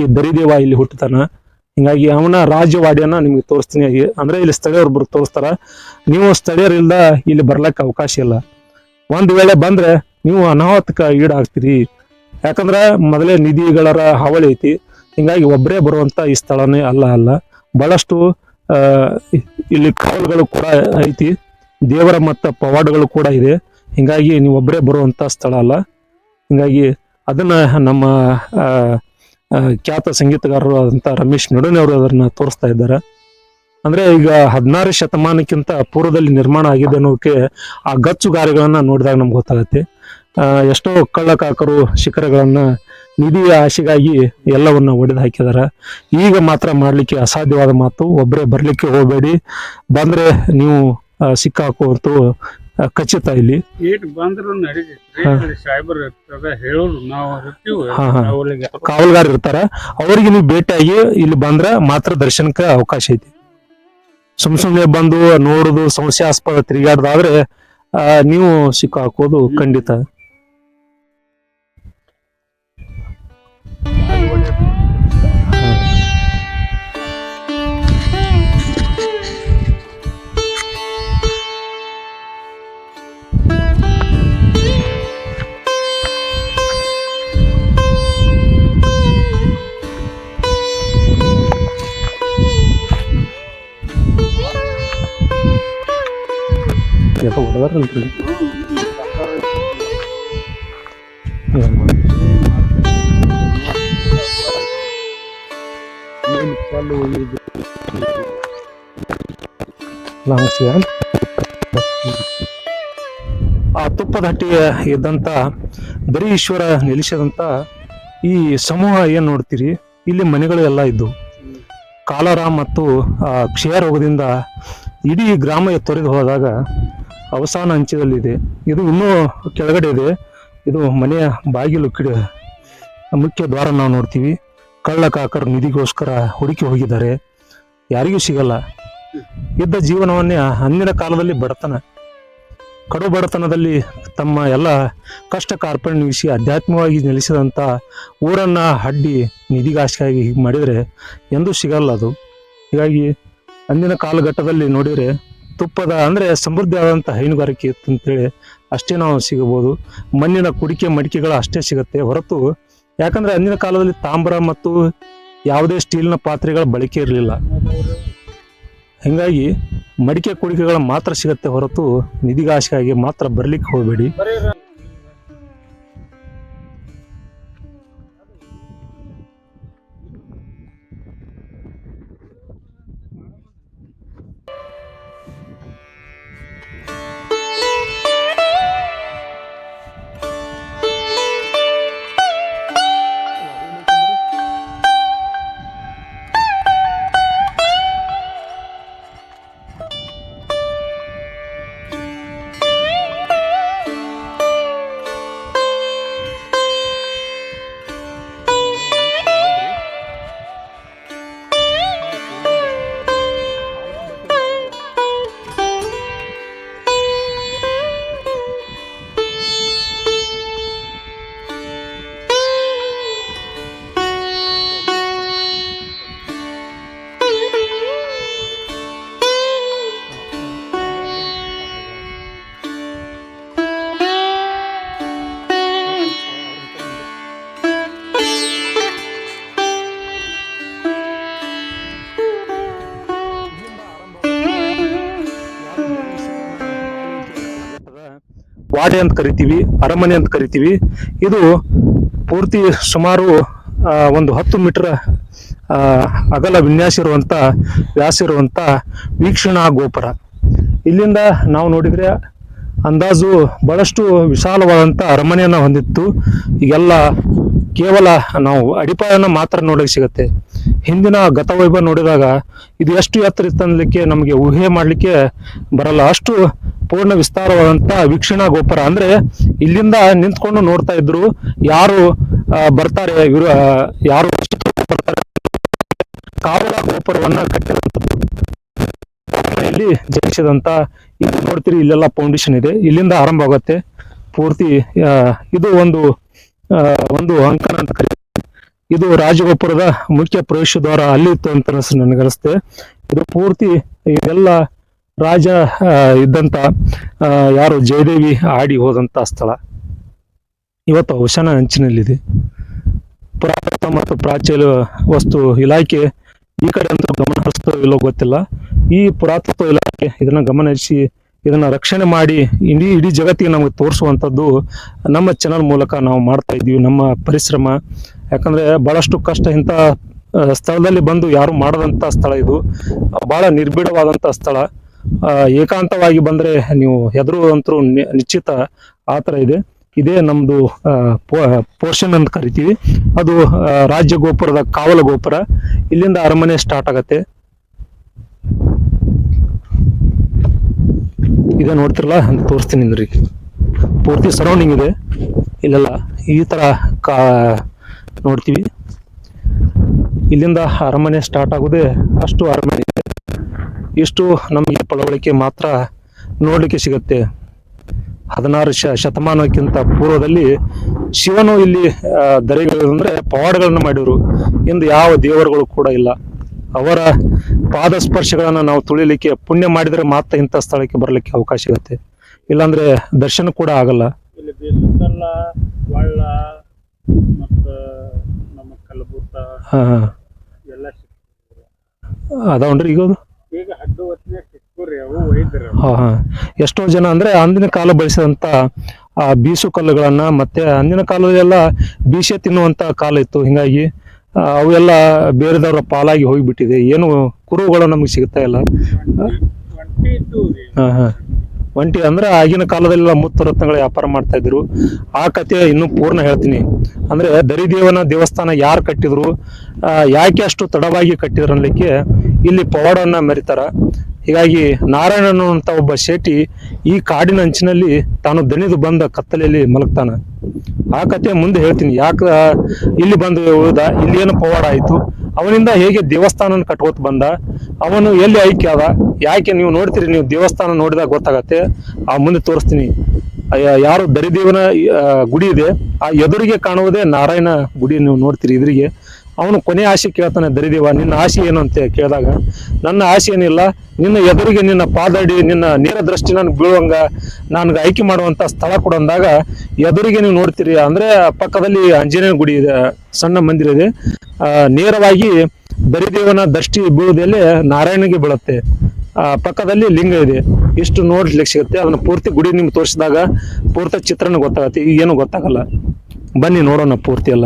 ಈ ದರಿದೇವ ಇಲ್ಲಿ ಹುಟ್ಟತಾನ ಹಿಂಗಾಗಿ ಅವನ ರಾಜ್ಯವಾಡಿಯನ್ನ ನಿಮ್ಗೆ ತೋರಿಸ್ತೀನಿ. ಅಂದ್ರೆ ಇಲ್ಲಿ ಸ್ಥಳೀಯರು ತೋರಿಸ್ತಾರ. ನೀವು ಸ್ಥಳೀಯರಿಲ್ದ ಇಲ್ಲಿ ಬರ್ಲಕ್ಕೆ ಅವಕಾಶ ಇಲ್ಲ. ಒಂದ್ ವೇಳೆ ಬಂದ್ರೆ ನೀವು ಅನಾಹುತಕ್ಕೆ ಈಡಾಗ್ತೀರಿ. ಯಾಕಂದ್ರ ಮೊದಲೇ ನಿಧಿಗಳರ ಹಾವಳಿ ಐತಿ. ಹಿಂಗಾಗಿ ಒಬ್ಬರೇ ಬರುವಂತ ಈ ಸ್ಥಳನೇ ಅಲ್ಲ ಅಲ್ಲ. ಬಹಳಷ್ಟು ಇಲ್ಲಿ ಕಾವಲುಗಳು ಕೂಡ ಐತಿ. ದೇವರ ಮತ್ತು ಪವಾಡಗಳು ಕೂಡ ಇದೆ. ಹಿಂಗಾಗಿ ನೀವು ಒಬ್ಬರೇ ಬರುವಂತ ಸ್ಥಳ ಅಲ್ಲ. ಹಿಂಗಾಗಿ ಅದನ್ನ ನಮ್ಮ ಖ್ಯಾತ ಸಂಗೀತಗಾರರು ಆದಂತ ರಮೇಶ್ ಅವರು ಅದನ್ನ ತೋರಿಸ್ತಾ ಇದ್ದಾರೆ. ಅಂದ್ರೆ ಈಗ ಹದಿನಾರು ಶತಮಾನಕ್ಕಿಂತ ಪೂರ್ವದಲ್ಲಿ ನಿರ್ಮಾಣ ಆಗಿದೆ ಅನ್ನೋಕೆ ಆ ಗಚ್ಚುಗಾರಿಗಳನ್ನ ನೋಡಿದಾಗ ನಮ್ಗೆ ಗೊತ್ತಾಗತ್ತೆ. ಎಷ್ಟೋ ಕಳ್ಳಕಾಕರು ಶಿಖರಗಳನ್ನ ನಿಧಿಯ ಆಶೆಗಾಗಿ ಎಲ್ಲವನ್ನ ಒಡೆದು ಹಾಕಿದಾರ. ಈಗ ಮಾತ್ರ ಮಾಡ್ಲಿಕ್ಕೆ ಅಸಾಧ್ಯವಾದ ಮಾತು ಒಬ್ಬರೇ ಬರ್ಲಿಕ್ಕೆ ಹೋಗಬೇಡಿ. ಬಂದ್ರೆ ನೀವು ಸಿಕ್ಕಾಕುವಂತ ಖಚಿತ ಇಲ್ಲಿ. ಕಾವಲ್ಗಾರ ಇರ್ತಾರ. ಅವ್ರಿಗೆ ನೀವು ಭೇಟಿಯಾಗಿ ಇಲ್ಲಿ ಬಂದ್ರ ಮಾತ್ರ ದರ್ಶನಕ್ಕೆ ಅವಕಾಶ ಐತಿ. ಸುಮ್ ಸುಮ್ನೆ ಬಂದು ನೋಡುದು ಸಂಶಯಾಸ್ಪದ ತಿರುಗಾಡ್ದಾದ್ರೆ ಆ, ನೀವು ಸಿಕ್ಕಾಕೋದು ಖಂಡಿತ. ಯಾಕ ಹೊಡೆದಾರಲ್ರಿ ಏನ್ ಆ ತುಪ್ಪದ ಹಟ್ಟಿಗೆ ಇದ್ದಂತ ಬರೀ ಈಶ್ವರ ಈ ಸಮೂಹ ಏನ್ ನೋಡ್ತೀರಿ? ಇಲ್ಲಿ ಮನೆಗಳು ಎಲ್ಲ ಇದ್ದವು ಕಾಲರ ಮತ್ತು ಕ್ಷಯ ರೋಗದಿಂದ ಇಡೀ ಗ್ರಾಮ ತೊರೆದು ಹೋದಾಗ ಅವಸಾನ ಅಂಚದಲ್ಲಿದೆ ಇದು ಇನ್ನೂ ಕೆಳಗಡೆ ಇದೆ. ಇದು ಮನೆಯ ಬಾಗಿಲು ಕಿಡ, ಮುಖ್ಯ ದ್ವಾರ ನಾವು ನೋಡ್ತೀವಿ. ಕಳ್ಳ ಕಾಕರು ನಿಧಿಗೋಸ್ಕರ ಹುಡುಕಿ ಹೋಗಿದ್ದಾರೆ. ಯಾರಿಗೂ ಸಿಗಲ್ಲ. ಇದ್ದ ಜೀವನವನ್ನೇ ಅಂದಿನ ಕಾಲದಲ್ಲಿ ಬಡತನ. ಕಡು ಬಡತನದಲ್ಲಿ ತಮ್ಮ ಎಲ್ಲ ಕಷ್ಟ ಕಾರ್ಪಣ್ಯವಿಸಿ ಆಧ್ಯಾತ್ಮಿಕವಾಗಿ ನೆಲೆಸಿದಂಥ ಊರನ್ನು ಅಡ್ಡಿ ನಿಧಿಗಾಶಿಯಾಗಿ ಹೀಗೆ ಮಾಡಿದರೆ ಎಂದೂ ಸಿಗಲ್ಲ ಅದು. ಹೀಗಾಗಿ ಅಂದಿನ ಕಾಲಘಟ್ಟದಲ್ಲಿ ನೋಡಿದರೆ ತುಪ್ಪದ ಅಂದರೆ ಸಮೃದ್ಧಿಯಾದಂಥ ಹೈನುಗಾರಿಕೆ ಇತ್ತು ಅಂತೇಳಿ ಅಷ್ಟೇ ನಾವು ಸಿಗಬಹುದು. ಮಣ್ಣಿನ ಕುಡಿಕೆ ಮಡಿಕೆಗಳು ಅಷ್ಟೇ ಸಿಗುತ್ತೆ. ಹೊರತು ಯಾಕಂದ್ರೆ ಅಂದಿನ ಕಾಲದಲ್ಲಿ ತಾಮ್ರ ಮತ್ತು ಯಾವುದೇ ಸ್ಟೀಲ್ನ ಪಾತ್ರೆಗಳ ಬಳಕೆ ಇರಲಿಲ್ಲ. ಹಿಂಗಾಗಿ ಮಡಿಕೆ ಕುಡಿಕೆಗಳು ಮಾತ್ರ ಸಿಗತ್ತೆ ಹೊರತು ನಿಧಿಗಾಶಿಗಾಗಿ ಮಾತ್ರ ಬರ್ಲಿಕ್ಕೆ ಹೋಗಬೇಡಿ. ವಾಡೆ ಅಂತ ಕರಿತೀವಿ, ಅರಮನೆ ಅಂತ ಕರಿತೀವಿ. ಇದು ಪೂರ್ತಿ ಸುಮಾರು ಒಂದು ಹತ್ತು ಮೀಟರ್ ಅಗಲ ವಿನ್ಯಾಸ ಇರುವಂತ, ವ್ಯಾಸ ಇರುವಂತ ವೀಕ್ಷಣಾ ಗೋಪುರ. ಇಲ್ಲಿಂದ ನಾವು ನೋಡಿದ್ರೆ ಅಂದಾಜು ಬಹಳಷ್ಟು ವಿಶಾಲವಾದಂಥ ಅರಮನೆಯನ್ನು ಹೊಂದಿತ್ತು. ಈಗೆಲ್ಲ ಕೇವಲ ನಾವು ಅಡಿಪಾಯನ ಮಾತ್ರ ನೋಡಕ್ಕೆ ಸಿಗುತ್ತೆ. ಹಿಂದಿನ ಗತವೈಭವ ನೋಡಿದಾಗ ಇದು ಎಷ್ಟು ಎತ್ತರ ಇತ್ತು ಅನ್ಲಿಕ್ಕೆ ನಮಗೆ ಊಹೆ ಮಾಡಲಿಕ್ಕೆ ಬರಲ್ಲ. ಅಷ್ಟು ಪೂರ್ಣ ವಿಸ್ತಾರವಾದಂಥ ವೀಕ್ಷಣಾ ಗೋಪುರ. ಅಂದ್ರೆ ಇಲ್ಲಿಂದ ನಿಂತ್ಕೊಂಡು ನೋಡ್ತಾ ಇದ್ರು ಯಾರು ಬರ್ತಾರೆ, ಇವರು ಯಾರು ಬರ್ತಾರೆ. ಕಾವಲ ಗೋಪುರವನ್ನು ಕಟ್ಟಿರುವಂಥದ್ದು ಇಲ್ಲಿ ಜಯಿಸಿದಂಥ ಇಲ್ಲಿ ನೋಡ್ತೀರಿ ಇಲ್ಲೆಲ್ಲ ಫೌಂಡೇಶನ್ ಇದೆ. ಇಲ್ಲಿಂದ ಆರಂಭ ಆಗುತ್ತೆ. ಪೂರ್ತಿ ಇದು ಒಂದು ಒಂದು ಅಂಕಣ ಅಂತ ಕರೀತಾರೆ. ಇದು ರಾಜಗೋಪುರದ ಮುಖ್ಯ ಪ್ರವೇಶ ದ್ವಾರ ಅಲ್ಲಿ ಇತ್ತು ಅಂತ ಅನಿಸ್ತು ನನಗನ್ಸುತ್ತೆ ಇದು ಪೂರ್ತಿ ಇದೆಲ್ಲ ರಾಜ ಇದ್ದಂತ ಯಾರು ಜಯದೇವಿ ಆಡಿ ಹೋದಂತ ಸ್ಥಳ. ಇವತ್ತು ಹುಶನ ಅಂಚಿನಲ್ಲಿದೆ. ಪುರಾತತ್ವ ಮತ್ತು ಪ್ರಾಚೀನ ವಸ್ತು ಇಲಾಖೆ ಈ ಕಡೆ ಅಂತ ಗಮನ ಹರಿಸ್ತೋ ಇಲ್ಲೋ ಗೊತ್ತಿಲ್ಲ. ಈ ಪುರಾತತ್ವ ಇಲಾಖೆ ಇದನ್ನ ಗಮನಿಸಿ ಇದನ್ನ ರಕ್ಷಣೆ ಮಾಡಿ ಇಡೀ ಇಡೀ ಜಗತ್ತಿಗೆ ನಮಗೆ ತೋರಿಸುವಂಥದ್ದು ನಮ್ಮ ಚಾನಲ್ ಮೂಲಕ ನಾವು ಮಾಡ್ತಾ ಇದ್ದೀವಿ, ನಮ್ಮ ಪರಿಶ್ರಮ. ಯಾಕಂದ್ರೆ ಬಹಳಷ್ಟು ಕಷ್ಟ ಇಂಥ ಸ್ಥಳದಲ್ಲಿ ಬಂದು ಯಾರು ಮಾಡದಂತ ಸ್ಥಳ ಇದು. ಬಹಳ ನಿರ್ಬಿಡವಾದಂಥ ಸ್ಥಳ. ಏಕಾಂತವಾಗಿ ಬಂದ್ರೆ ನೀವು ಹೆದರುವಂತರೂ ನಿಶ್ಚಿತ ಆ ಥರ ಇದೆ. ಇದೇ ನಮ್ದು ಪೋರ್ಷನ್ ಅಂತ ಕರಿತೀವಿ. ಅದು ರಾಜ್ಯ ಗೋಪುರದ ಕಾವಲ ಗೋಪುರ. ಇಲ್ಲಿಂದ ಅರಮನೆ ಸ್ಟಾರ್ಟ್ ಆಗತ್ತೆ. ಇದೆ ನೋಡ್ತಿರಲ್ಲ ಅಂತ ತೋರಿಸ್ತೀನಿ ನಿಂದ್ರಿ ಪೂರ್ತಿ ಸರೌಂಡಿಂಗ್ ಇದೆ. ಇಲ್ಲೆಲ್ಲ ಈ ತರ ಕಾ ನೋಡ್ತೀವಿ. ಇಲ್ಲಿಂದ ಅರಮನೆ ಸ್ಟಾರ್ಟ್ ಆಗೋದೇ ಅಷ್ಟು ಅರಮನೆ. ಇದೆ ಇಷ್ಟು ನಮಗೆ ಪಳವಳಿಕೆ ಮಾತ್ರ ನೋಡಲಿಕ್ಕೆ ಸಿಗುತ್ತೆ. ಹದಿನಾರು ಶ ಶತಮಾನಕ್ಕಿಂತ ಪೂರ್ವದಲ್ಲಿ ಶಿವನು ಇಲ್ಲಿ ದರೆಗಳಂದ್ರೆ ಪವಾಡಗಳನ್ನು ಮಾಡಿದ್ರು. ಇಂದು ಯಾವ ದೇವರುಗಳು ಕೂಡ ಇಲ್ಲ. ಅವರ ಪಾದ ಸ್ಪರ್ಶಗಳನ್ನ ನಾವು ತುಳಿಲಿಕ್ಕೆ ಪುಣ್ಯ ಮಾಡಿದರೆ ಮಾತ್ರ ಇಂಥ ಸ್ಥಳಕ್ಕೆ ಬರಲಿಕ್ಕೆ ಅವಕಾಶ ಇರುತ್ತೆ. ಇಲ್ಲಾಂದ್ರೆ ದರ್ಶನ ಕೂಡ ಆಗಲ್ಲ. ಅದಾವನ್ರಿ ಈಗ ಎಷ್ಟೋ ಜನ ಅಂದ್ರೆ ಅಂದಿನ ಕಾಲ ಬಳಸಿದಂತ ಆ ಬೀಸು ಕಲ್ಲುಗಳನ್ನ ಮತ್ತೆ ಅಂದಿನ ಕಾಲದಲ್ಲೆಲ್ಲ ಬೀಸೆ ತಿನ್ನುವಂತ ಕಾಲ ಇತ್ತು. ಹಿಂಗಾಗಿ ಅವೆಲ್ಲ ಬೇರೆದವರ ಪಾಲಾಗಿ ಹೋಗಿಬಿಟ್ಟಿದೆ. ಏನು ಕುರುಗಳು ನಮಗೆ ಸಿಗ್ತಾ ಇಲ್ಲ. ಒಂಟಿ ಇದ್ದು ರೀ ಹಾ ಹಾ. ಒಂಟಿ ಅಂದ್ರೆ ಆಗಿನ ಕಾಲದಲ್ಲೆಲ್ಲ ಮುತ್ತು ರತ್ನಗಳ ವ್ಯಾಪಾರ ಮಾಡ್ತಾ ಇದ್ರು. ಆ ಕಥೆ ಇನ್ನೂ ಪೂರ್ಣ ಹೇಳ್ತೀನಿ. ಅಂದ್ರೆ ದರಿದೇವನ ದೇವಸ್ಥಾನ ಯಾರು ಕಟ್ಟಿದ್ರು? ಯಾಕೆ ಅಷ್ಟು ತಡವಾಗಿ ಕಟ್ಟಿದ್ರು ಅನ್ಲಿಕ್ಕೆ ಇಲ್ಲಿ ಪವಾಡನ್ನ ಮೆರಿತಾರ. ಹೀಗಾಗಿ ನಾರಾಯಣ ಅಂತ ಒಬ್ಬ ಶೇಟಿ ಈ ಕಾಡಿನ ಅಂಚಿನಲ್ಲಿ ತಾನು ದಣಿದು ಬಂದ ಕತ್ತಲೆಯಲ್ಲಿ ಮಲಗ್ತಾನೆ. ಆ ಕಥೆ ಮುಂದೆ ಹೇಳ್ತೀನಿ. ಯಾಕೆ ಇಲ್ಲಿ ಬಂದು ಉಳಿದ ಇಲ್ಲಿ ಏನು ಪವಾಡ ಆಯಿತು? ಅವನಿಂದ ಹೇಗೆ ದೇವಸ್ಥಾನ ಕಟ್ಕೋತ ಬಂದ? ಅವನು ಎಲ್ಲಿ ಐಕ್ಯ ಅದ? ಯಾಕೆ ನೀವು ನೋಡ್ತೀರಿ? ನೀವು ದೇವಸ್ಥಾನ ನೋಡಿದಾಗ ಗೊತ್ತಾಗತ್ತೆ. ಆ ಮುಂದೆ ತೋರಿಸ್ತೀನಿ. ಯಾರು ದರಿದೇವನ ಗುಡಿ ಇದೆ. ಆ ಎದುರಿಗೆ ಕಾಣುವುದೇ ನಾರಾಯಣ ಗುಡಿ ನೀವು ನೋಡ್ತೀರಿ ಎದುರಿಗೆ ಅವನು ಕೊನೆ ಆಸೆ ಕೇಳ್ತಾನೆ ದರಿದೇವ ನಿನ್ನ ಆಸೆ ಏನು? ಅಂತ ಕೇಳಿದಾಗ, ನನ್ನ ಆಸೆ ಏನಿಲ್ಲ, ನಿನ್ನ ಎದುರಿಗೆ ನಿನ್ನ ಪಾದಡಿ, ನಿನ್ನ ನೇರ ದೃಷ್ಟಿ ನನಗೆ ಬೀಳುವಂಗ, ನನ್ಗೆ ಆಯ್ಕೆ ಮಾಡುವಂತ ಸ್ಥಳ ಕೂಡ ಅಂದಾಗ, ಎದುರಿಗೆ ನೀವು ನೋಡ್ತೀರಿ. ಅಂದ್ರೆ, ಪಕ್ಕದಲ್ಲಿ ಆಂಜನೇಯ ಗುಡಿ ಇದೆ, ಸಣ್ಣ ಮಂದಿರ ಇದೆ. ನೇರವಾಗಿ ದರಿದೇವನ ದೃಷ್ಟಿ ಬೀಳುವುದಲ್ಲಿ ನಾರಾಯಣಗೆ ಬೀಳುತ್ತೆ. ಪಕ್ಕದಲ್ಲಿ ಲಿಂಗ ಇದೆ. ಇಷ್ಟು ನೋಡ್ಲಿಕ್ಕೆ ಸಿಗುತ್ತೆ. ಅದನ್ನ ಪೂರ್ತಿ ಗುಡಿ ನಿಮ್ಗೆ ತೋರಿಸಿದಾಗ ಪೂರ್ತಿ ಚಿತ್ರಣ ಗೊತ್ತಾಗುತ್ತೆ. ಈಗೇನು ಗೊತ್ತಾಗಲ್ಲ. ಬನ್ನಿ ನೋಡೋಣ ಪೂರ್ತಿ ಎಲ್ಲ.